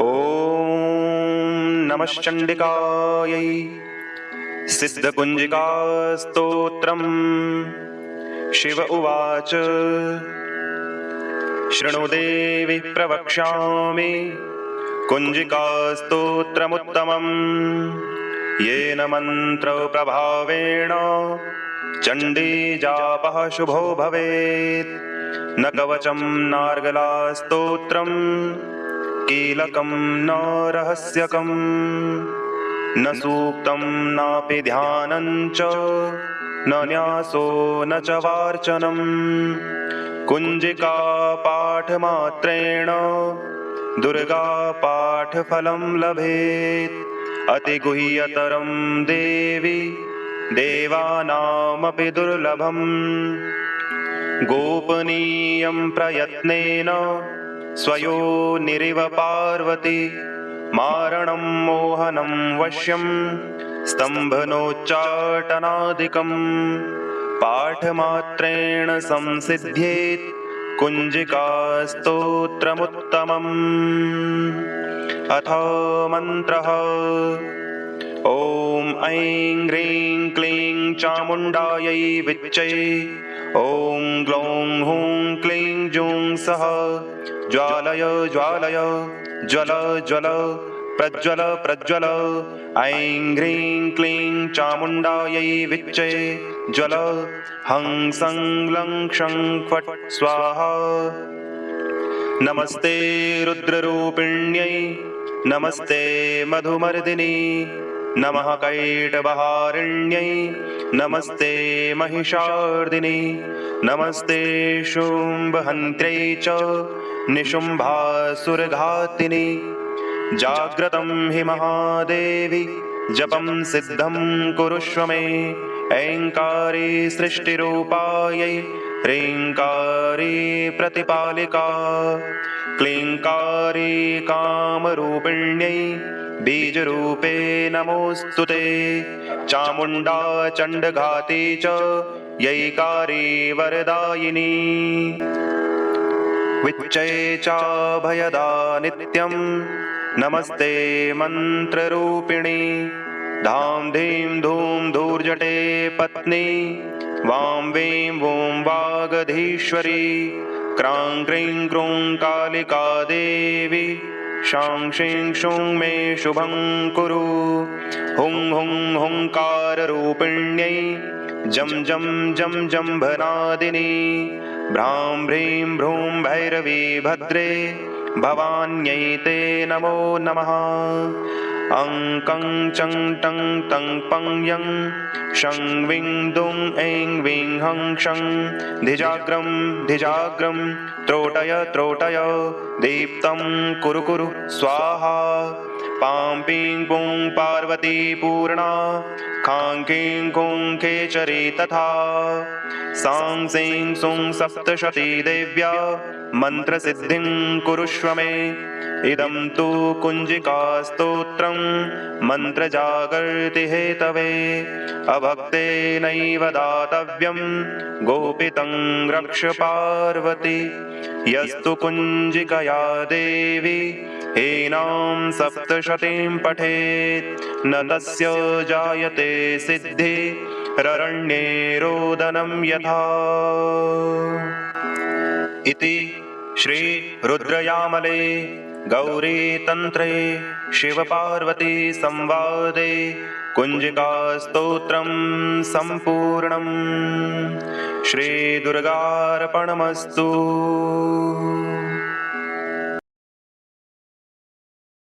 ॐ नमश्चण्डिकायै सिद्धकुञ्जिकास्तोत्रम्। शिव उवाच। शृणु देवि प्रवक्ष्यामि। कुञ्जिकास्तोत्रमुत्तमम्। येन मन्त्रप्रभावेण चण्डीजापः शुभो भवेत्। न कवचं नार्गलास्तोत्रम्। कीलकं न रहस्यकम् न सूक्तं नापि ध्यानं न न्यासो, न च वार्चनम् कुञ्जिकापाठमात्रेण दुर्गापाठफलं लभेत्। अतिगुह्यतरं देवि, देवानामपि दुर्लभम्। गोपनीयं प्रयत्नेन स्वयोनिरिव पार्वती, मारणं मोहनं वश्यं, स्तम्भनोच्चाटनादिकं, पाठमात्रेण संसिद्ध्येत् कुञ्जिकास्तोत्रमुत्तमम्। अथ मन्त्रः, ॐ ऐं ह्रीं क्लीं चामुण्डायै विच्चै ॐ ग्लौं हूं क्लीं जूं सः ज्वालय ज्वालय ज्वल ज्वल प्रज्वल प्रज्वल। ऐं ह्रीं क्लीं चामुण्डायै विच्चे ज्वल। हं सं लं क्षं फट् स्वाहा। नमस्ते रुद्ररूपिण्यै नमस्ते मधुमर्दिनी नमः कैटबहारिण्यै, नमस्ते महिषार्दिनि, नमस्ते शुम्भहन्त्र्यै च, निशुम्भासुरघातिनि। जाग्रतं हि महादेवि, जपं सिद्धं कुरुष्व मे, ऐङ्कारी सृष्टिरूपायै ह्रीङ्कारी प्रतिपालिका क्लीङ्कारी कामरूपिण्यै बीजरूपे नमोऽस्तु ते। चामुण्डा चण्डघाती च यैकारी वरदायिनी। विच्चये चाभयदा नित्यं नमस्ते मन्त्ररूपिणी धां धीं धूं धूर्जटे पत्नी। वां वें वों वागधीश्वरी। क्रां क्रीं क्रूं कालिका देवी। शां शीं शूं मे शुभं कुरु। हुं हुं हुङ्काररूपिण्यै जं जं जं जम्भनादिनी भ्रां ह्रीं भ्रूं भैरवी भद्रे। भवान्यै ते नमो नमः। अं कं चं टं तं पं यं शं विं दुं ऐं विं हं शं धिजाग्रं धिजाग्रं त्रोटय त्रोटय दीप्तं कुरु कुरु स्वाहा पां पीं पार्वती पूर्णा खां कीं कुं खेचरी तथा सां सीं सुं सप्तशती देव्या मन्त्रसिद्धिं कुरुष्व मे। इदं तु कुञ्जिकास्तोत्रं मन्त्रजागर्ति हेतवे अभक्तेनैव दातव्यं गोपितं रक्ष पार्वती। यस्तु कुञ्जिकया देवी, हीनां सप्तशतीं पठेत्। न तस्य जायते सिद्धि, ररण्ये रोदनं यथा। इति श्रीरुद्रयामले गौरीतन्त्रे शिवपार्वती संवादे कुञ्जिकास्तोत्रं सम्पूर्णम् श्रीदुर्गार्पणमस्तु